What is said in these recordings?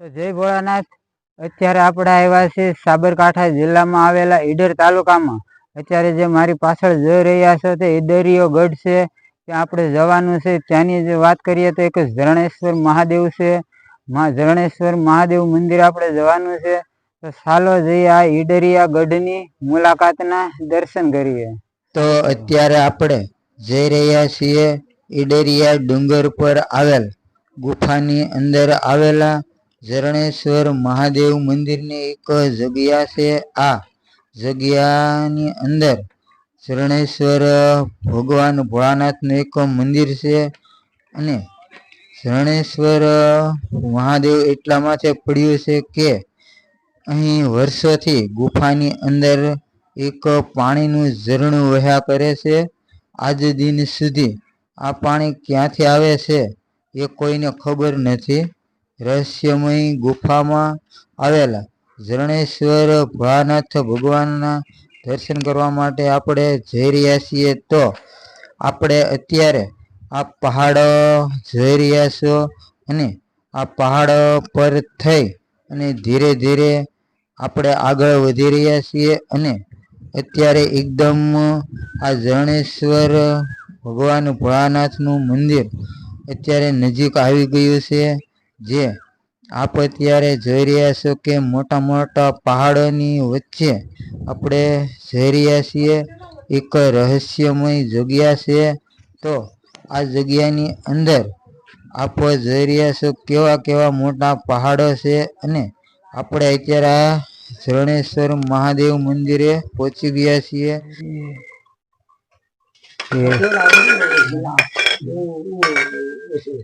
તો જય ભોળાનાથ. અત્યારે આપણે આવ્યા છે સાબરકાંઠા જિલ્લામાં આવેલા ઈડર તાલુકામાં. અત્યારે જે મારી પાછળ જોઈ રહ્યા છો તે ઈડરીયો ગઢ છે. ત્યાં આપણે જવાનું છે. ત્યાંની જે વાત કરીએ તો એક ઝરણેશ્વર મહાદેવ છે. ઝરણેશ્વર મહાદેવ મંદિર આપણે જવાનું છે. તો ચાલો જઈએ આ ઈડરિયા ગઢની મુલાકાતના દર્શન કરીએ. તો અત્યારે આપણે જઈ રહ્યા છીએ ઈડરિયા ડુંગર પર આવેલ ગુફાની અંદર આવેલા ઝરણેશ્વર મહાદેવ મંદિરની એક જગ્યા છે આ જગ્યાની અંદર ઝરણેશ્વર ભગવાન ભોળાનાથનું એક મંદિર છે અને ઝરણેશ્વર મહાદેવ એટલા માટે પડ્યું છે કે અહીં વર્ષોથી ગુફાની અંદર એક પાણીનું ઝરણું વહ્યા કરે છે. આજ દિન સુધી આ પાણી ક્યાંથી આવે છે એ કોઈને ખબર નથી. રહસ્યમય ગુફામાં આવેલા. ઝરણેશ્વર ભોળાનાથ ભગવાનના દર્શન કરવા માટે આપણે જઈ રહ્યા છીએ તો આપણે અત્યારે આ પહાડ જોઈ રહ્યા છો અને આ પહાડ પર થઈ અને ધીરે ધીરે આપણે આગળ વધી રહ્યા છીએ અને અત્યારે એકદમ આ ઝરણેશ્વર ભગવાન ભોળાનાથનું મંદિર અત્યારે નજીક આવી ગયું છે. જે, આપ અત્યારે જોઈ રહ્યા છો કે મોટા મોટા પહાડોની વચ્ચે આપણે જઈ રહ્યા છીએ. એક રહસ્યમય જગ્યા છે. તો આ જગ્યાની અંદર આપ જોઈ રહ્યા છો કેવા કેવા મોટા પહાડો છે અને આપણે અત્યારે આ ઝરણેશ્વર મહાદેવ મંદિરે પહોંચી ગયા છીએ.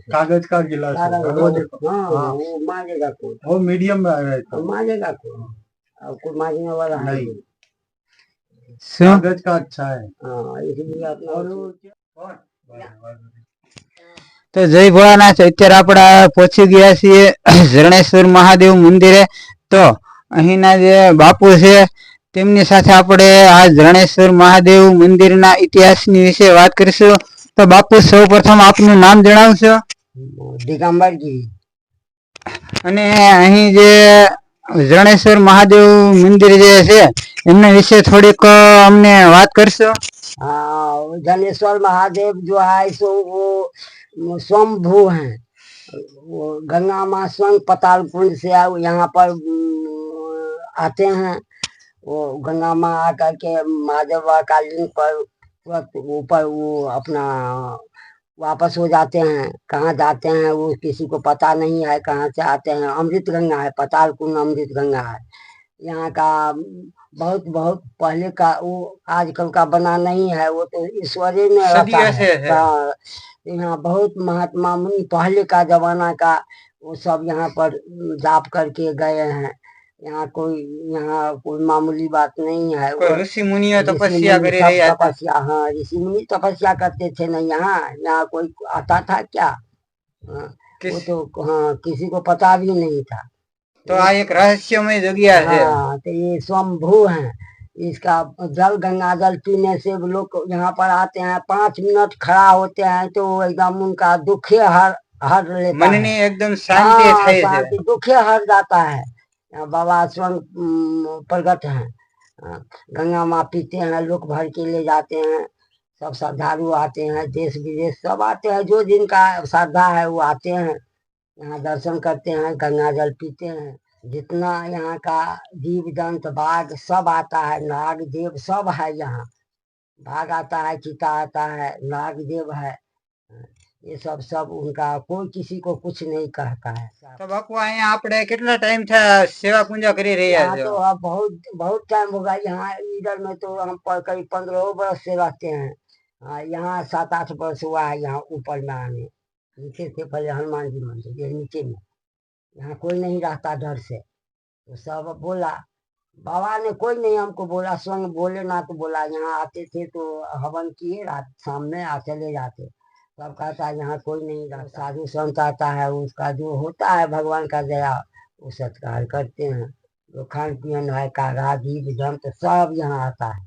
कागज का गिलास है, सारा वो वो देखो हाँ हाँ, वो मांगेगा कौन वो मीडियम में आया था मांगेगा कौन अब कोई मांगने वाला है नहीं શું कागज का अच्छा है हाँ इसलिए अपना તો જય ભોળાનાથ અત્યારે આપણે પહોંચી ગયા છીએ ઝરણેશ્વર મહાદેવ મંદિરે તો અહીંના જે બાપુ છે તેમની સાથે આપણે આ ઝરણેશ્વર મહાદેવ મંદિરના ઇતિહાસની વિશે વાત કરીશું તો બાપુ સૌ પ્રથમ આપનું નામ જણાવશો दिगंबर जी અને અહીં જે ઝરણેશ્વર મહાદેવ મંદિર જે છે એમના વિશે થોડીક અ, અમને વાત કરશો हाँ वो धनेश्वर महादेव जो है सो वो स्वयंभू हैं वो गंगा माँ स्वयं पताल कुंड से आ- यहाँ पर उम, आते हैं वो गंगा माँ आकर के महादेव का लिंग पर तुरंत ऊपर वो अपना वापस हो जाते हैं। कहाँ जाते हैं वो किसी को पता नहीं है कहाँ से आते हैं। अमृत गंगा है पताल कुंड अमृत गंगा है। यहाँ का बहुत बहुत पहले का वो आजकल का बना नहीं है वो तो में रहता है। है। हाँ, यहाँ बहुत महात्मा मुनि पहले का जमाना का वो सब यहाँ पर जाप करके गए हैं। यहाँ कोई यहाँ कोई मामूली बात नहीं है। ऋषि मुनि तपस्या करे तपस्या हाँ ऋषि मुनि तपस्या करते थे ना यहाँ यहाँ कोई आता था क्या? हाँ, किस... वो तो हाँ किसी को पता भी नहीं था। तो आ एक रहस्यमय जगिया है। हाँ तो ये स्वम्भू है। इसका जल गंगा जल पीने से लोग यहाँ पर आते हैं पाँच मिनट खड़ा होते हैं तो एकदम उनका दुखे हर हर लेता मन एकदम शांति हाँ, दुखे हर जाता है। बाबा स्वयं प्रगट हैं। हाँ, गंगा माँ पीते हैं लोग भर के ले जाते हैं। सब श्रद्धालु आते हैं देश विदेश सब आते हैं। जो जिनका श्रद्धा है वो आते हैं। यहाँ दर्शन करते हैं गंगा जल पीते हैं। जितना यहाँ का जीव जंत बाघ सब आता है नाग देव सब है यहाँ। बाघ आता है चीता आता है नाग देव है। ये सब सब उनका कोई किसी को कुछ नहीं कहता है તો બાપુ અહીંયા આપણે કેટલા ટાઈમ થયા સેવા પૂજા કરી રહ્યા यहाँ છો तो अब बहुत बहुत टाइम होगा यहाँ इधर में तो हम पर करीब पंद्रह बरस से रहते हैं हाँ, यहाँ सात आठ वर्ष हुआ है यहाँ ऊपर में आने नीचे थे पहले हनुमान जी मंदिर ये नीचे में यहाँ कोई नहीं रहता डर से तो सब बोला बाबा ने कोई नहीं हमको बोला स्वयं बोले ना तो बोला यहाँ आते थे तो हवन किए रात शाम में आ चले जाते सब कहता है यहाँ कोई नहीं रहता साधु संत आता है उसका जो होता है भगवान का दया वो सत्कार करते हैं जो खान पीन है कागा जीव जंत सब यहाँ आता है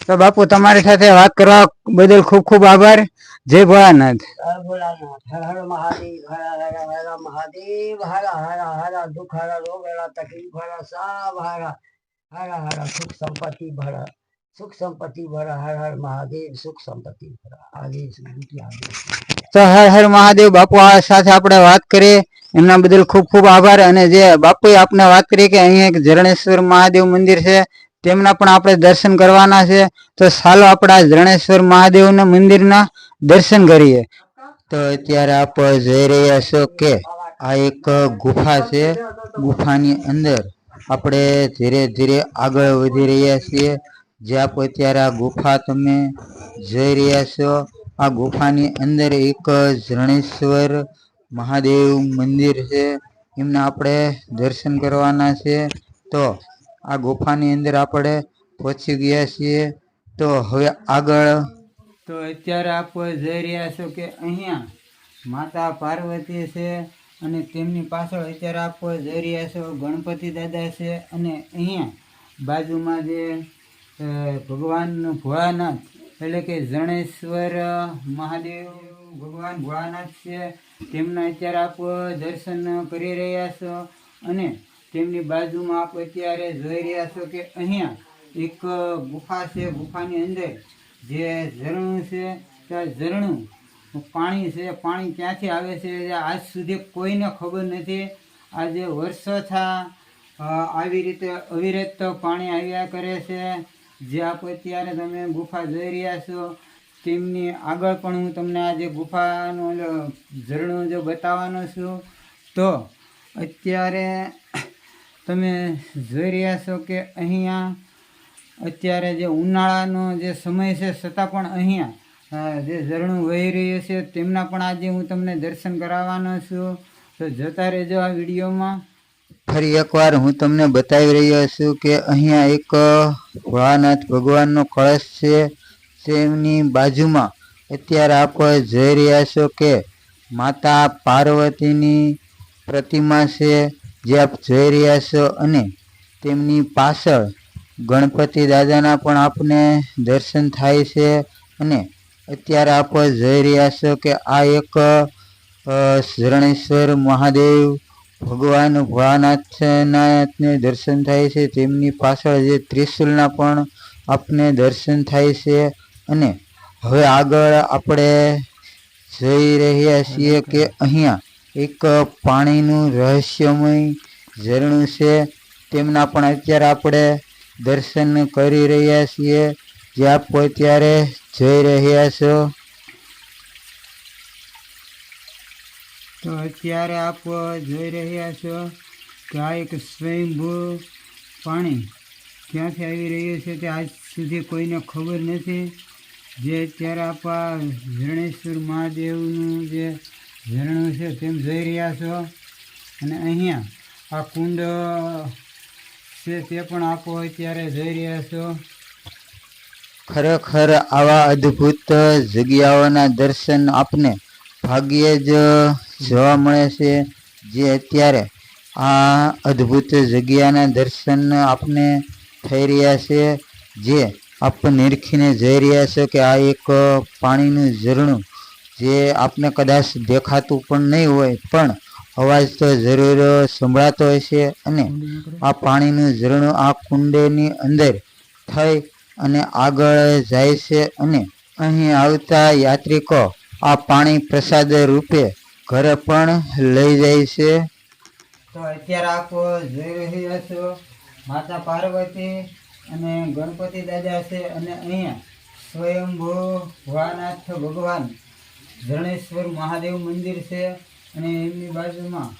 તો બાપુ તમારી સાથે વાત કરવા બદલ ખૂબ ખૂબ આભાર જય ભોળાનાથ हर भोलानाथ हर हर महादेव हर हर हर महादेव हर हर हर दुख हर रोग हर तकलीफ हर सब हर हर हर सुख संपत्ति भर સુખ સંપત્તિ વર હર હર મહાદેવ, સુખ સંપત્તિ વર તો હર હર મહાદેવ બાપુ, આ સાથે આપણે વાત કરીએ. એમના બદલ ખૂબ ખૂબ આભાર. અને જે બાપુએ આપણે વાત કરી કે અહીંયા એક જરણેશ્વર મહાદેવ મંદિર છે, તેમના પણ આપણે દર્શન કરવાના છે. તો ચાલો આપણે આ ઝરણેશ્વર મહાદેવના મંદિરના દર્શન કરીએ. તો અત્યારે આપ જઈ રહ્યા છો કે આ એક ગુફા છે. ગુફાની અંદર આપણે ધીરે ધીરે આગળ વધી રહ્યા છીએ. જે આપ અત્યારે આ ગુફા તમે જોઈ રહ્યા છો, આ ગુફાની અંદર એક ઝરણેશ્વર મહાદેવ મંદિર છે, એમને આપણે દર્શન કરવાના છે. તો આ ગુફાની અંદર આપણે પહોંચી ગયા છીએ. તો હવે આગળ તો અત્યારે આપ જોઈ રહ્યા છો કે અહીંયા માતા પાર્વતી છે અને તેમની પાછળ અત્યારે આપ જોઈ રહ્યા છો ગણપતિ દાદા છે અને અહીંયા બાજુમાં જે ભગવાન ભોળાનાથ એટલે કે જણેશ્વર મહાદેવ ભગવાન ભોળાનાથ છે. તેમના અત્યારે આપ દર્શન કરી રહ્યા છો અને તેમની બાજુમાં આપ અત્યારે જોઈ રહ્યા છો કે અહીંયા એક ગુફા છે. ગુફાની અંદર જે ઝરણું છે ત્યાં ઝરણું પાણી છે. પાણી ક્યાંથી આવે છે આજ સુધી કોઈને ખબર નથી. આજે વર્ષોથી અ, આવી રીતે અવિરત પાણી આવ્યા કરે છે. જે આપ અત્યારે તમે ગુફા જોઈ રહ્યા છો, તેમની આગળ પણ હું તમને આજે ગુફાનો ઝરણો જો બતાવવાનો છું, તો અત્યારે તમે જોઈ રહ્યા છો કે અહીંયા અત્યારે જે ઉનાળાનો જે સમય છે, છતાં પણ અહીંયા જે ઝરણું વહી રહ્યું છે, તેમના પણ આજે હું તમને દર્શન કરાવવાનો છું. તો જતા રહેજો આ વિડીયોમાં. ફરી એકવાર હું તમને બતાવી રહ્યો છું કે અહીંયા એક ભોળાનાથ ભગવાનનો કળશ છે, તેમની બાજુમાં. અત્યારે આપ જોઈ રહ્યા છો કે માતા પાર્વતીની પ્રતિમા છે, જે આપ જોઈ રહ્યા છો અને તેમની પાછળ ગણપતિ દાદાના પણ આપને દર્શન થાય છે અને અત્યારે આપ જોઈ રહ્યા છો કે આ એક શરણેશ્વર મહાદેવ ભગવાન ભોળાનાથના દર્શન થાય છે. તેમની પાછળ જે ત્રિશુલના પણ આપને દર્શન થાય છે. અને હવે આગળ આપણે જઈ રહ્યા છીએ કે અહીંયા એક પાણીનું રહસ્યમય ઝરણું છે. તેમના પણ અત્યારે આપણે દર્શન કરી રહ્યા છીએ. જે આપ અત્યારે જઈ રહ્યા છો. તો અત્યારે આપ જોઈ રહ્યા છો કે આ એક સ્વયંભૂ પાણી ક્યાંથી આવી રહ્યું છે તે આજ સુધી કોઈને ખબર નથી. જે અત્યારે આપ આ ઝરણેશ્વર મહાદેવનું જે ઝરણું છે તેમ જોઈ રહ્યા છો. અને અહીંયા આ કુંડ છે તે પણ આપો અત્યારે જોઈ રહ્યા છો. ખરેખર આવા અદ્ભુત જગ્યાઓના દર્શન આપને ભાગ્યે જ જોવા મળે છે જે અત્યારે આ અદ્ભુત જગ્યાના દર્શન આપને થઈ રહ્યા છે, જે આપ નિરખીને જઈ રહ્યા છો કે આ એક પાણીનું ઝરણું જે આપને કદાચ દેખાતું પણ નહીં હોય, પણ અવાજ તો જરૂર સંભળાતો હશે અને આ પાણીનું ઝરણું આ કુંડની અંદર થઈ અને આગળ જાય છે અને અહીં આવતા યાત્રિકો આ પાણી પ્રસાદ રૂપે ઘરે પણ લઈ જાય છે. તો અત્યારે આપ જોઈ રહ્યા છો માતા પાર્વતી અને ગણપતિ દાદા છે અને અહીંયા સ્વયંભૂ ભવાનાથ ભગવાન ધરણેશ્વર મહાદેવ મંદિર છે અને એમની બાજુમાં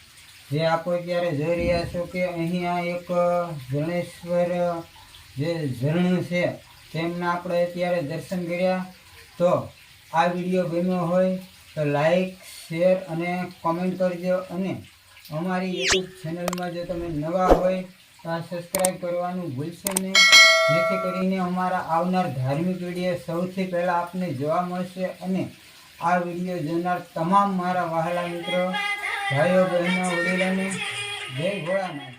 જે આપો અત્યારે જોઈ રહ્યા છો કે અહીંયા એક ધરણેશ્વર જે ઝરણું છે, તેમના આપણે અત્યારે દર્શન કર્યા. તો આ વીડિયો ગમ્યો હોય તો લાઈક શેર અને કોમેન્ટ કરજો અને અમારી યુટ્યુબ ચેનલમાં જો તમે નવા હોય તો આ સબસ્ક્રાઈબ કરવાનું ભૂલશો નહીં. જેથી કરીને અમારા આવનાર ધાર્મિક વીડિયો સૌથી પહેલાં આપને જોવા મળશે અને આ વીડિયો જોનાર તમામ મારા વહાલા મિત્રો, ભાઈઓ, બહેનો, વડીલોને જય ભોળાનાથ.